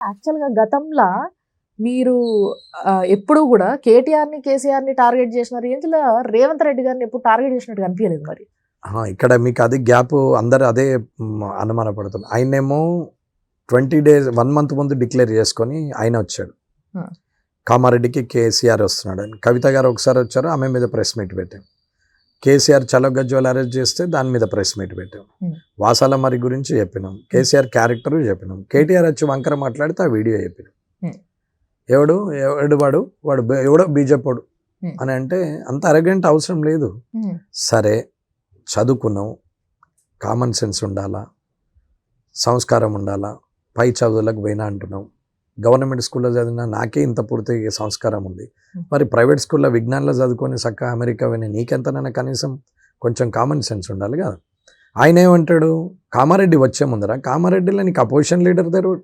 యాక్చువల్గా గతంలో మీరు ఎప్పుడూ కూడా కేటీఆర్ని కేసీఆర్ని టార్గెట్ చేసిన రేంజ్లో రేవంత్ రెడ్డి గారిని ఎప్పుడు టార్గెట్ చేసినట్టు కనిపించలేదు మరి? ఇక్కడ మీకు అది గ్యాప్ అందరు అదే మ్, అనుమానపడుతున్నారు ఆయనేమో ట్వంటీ డేస్ వన్ మంత్ ముందు డిక్లేర్ చేసుకొని ఆయన వచ్చాడు. కామారెడ్డికి కేసీఆర్ వస్తున్నాడు. అని కవిత గారు ఒకసారి వచ్చారు ఆమె మీద ప్రెస్ మీట్ పెట్టాం. కేసీఆర్ చలో గజ్వాల్ అరెస్ట్ చేస్తే దాని మీద ప్రెస్ మీట్ పెట్టాం. వాసాల మరి గురించి చెప్పినాం. కేసీఆర్ క్యారెక్టర్ చెప్పినాం. కేటీఆర్ వచ్చి వంకర మాట్లాడితే ఆ వీడియో చెప్పినాం. ఎవడు? ఎవడు వాడు? వాడు ఎవడో బీజేపీడు. అని అంటే అంత అరగంట అవసరం లేదు. సరే చదువుకున్నావు కామన్ సెన్స్ ఉండాలా? సంస్కారం ఉండాలా? పై చదువులకు పోయినా అంటున్నావు గవర్నమెంట్ స్కూల్లో చదివినా నాకే ఇంత పూర్తి సంస్కారం ఉంది. మరి ప్రైవేట్ స్కూల్లో విజ్ఞానంలో చదువుకొని చక్క అమెరికా పోయినా నీకెంతనైనా కనీసం కొంచెం కామన్ సెన్స్ ఉండాలి కదా? ఆయన ఏమంటాడు? కామారెడ్డి వచ్చే ముందర కామారెడ్డిలో నీకు అపోజిషన్ లీడర్ తెలియదు.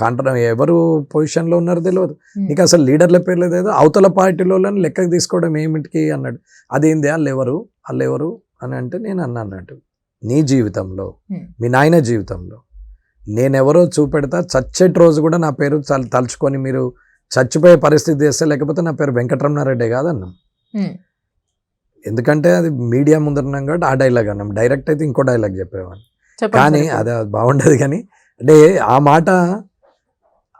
కాంట్రా ఎవరు పొజిషన్లో ఉన్నారో తెలియదు. నీకు అసలు లీడర్ల పేర్లు ఏదో అవతల పార్టీలో లెక్కకు తీసుకోవడం ఏమిటికి అన్నాడు. అదేంది? వాళ్ళు ఎవరు? వాళ్ళు ఎవరు? అని అంటే నేను అన్నా అన్నట్టు నీ జీవితంలో. మీ నాయన జీవితంలో నేనెవరో చూపెడతా చచ్చేటి రోజు కూడా నా పేరు తల- తలుచుకొని మీరు చచ్చిపోయే పరిస్థితి చేస్తే లేకపోతే నా పేరు వెంకటరమణారెడ్డి కాదన్నా. ఎందుకంటే అది మీడియా ముందరున్నాం కాబట్టి ఆ డైలాగ్ అన్నాం. డైరెక్ట్ అయితే ఇంకో డైలాగ్ చెప్పేవాడిని. కానీ అది అది బాగుండదు కానీ అంటే ఆ మాట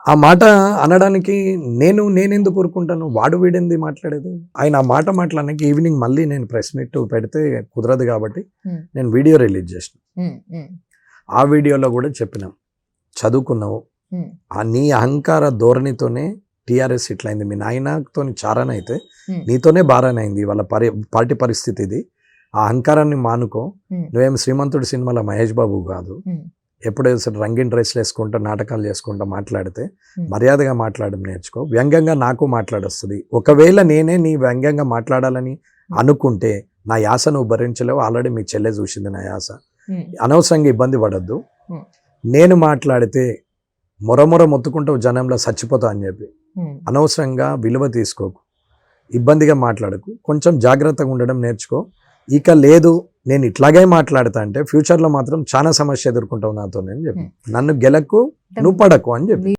ఆ మాట అనడానికి నేను నేను ఎందుకు ఊరుకుంటాను? వాడు వీడింది మాట్లాడేది? ఆయన ఆ మాట మాట్లాడడానికి ఈవినింగ్ మళ్ళీ నేను ప్రెస్ మీట్ పెడితే కుదరదు కాబట్టి. నేను వీడియో రిలీజ్ చేసిన. ఆ వీడియోలో కూడా చెప్పినాం. చదువుకున్నావు. ఆ నీ అహంకార ధోరణితోనే టీఆర్ఎస్ ఇట్లయింది. మీ నాయనతో చారణ అయితే నీతోనే బారాన అయింది వాళ్ళ పరి పార్టీ పరిస్థితి ఇది. ఆ అహంకారాన్ని మానుకో. నువ్వేం శ్రీమంతుడు సినిమాలో మహేష్ బాబు కాదు. ఎప్పుడో సరే రంగిన్ డ్రెస్లు వేసుకుంటా నాటకాలు చేసుకుంటా మాట్లాడితే. మర్యాదగా మాట్లాడడం నేర్చుకో. వ్యంగ్యంగా నాకు మాట్లాడొస్తుంది. ఒకవేళ నేనే నీ వ్యంగ్యంగా మాట్లాడాలని అనుకుంటే నా యాస నువ్వు భరించలేవు. ఆల్రెడీ మీ చెల్లె చూసింది నా యాస. అనవసరంగా ఇబ్బంది పడద్దు. నేను మాట్లాడితే మొరమొర మొత్తుకుంటావు జనంలో చచ్చిపోతా అని చెప్పి. అనవసరంగా విలువ తీసుకోకు. ఇబ్బందిగా మాట్లాడకు. కొంచెం జాగ్రత్తగా ఉండడం నేర్చుకో. ఇక లేదు నేను ఇట్లాగే మాట్లాడతా అంటే ఫ్యూచర్లో మాత్రం చాలా సమస్య ఎదుర్కొంటావు నాతో అని చెప్పి. నన్ను గెలకు నువ్వు పడకు అని చెప్పి.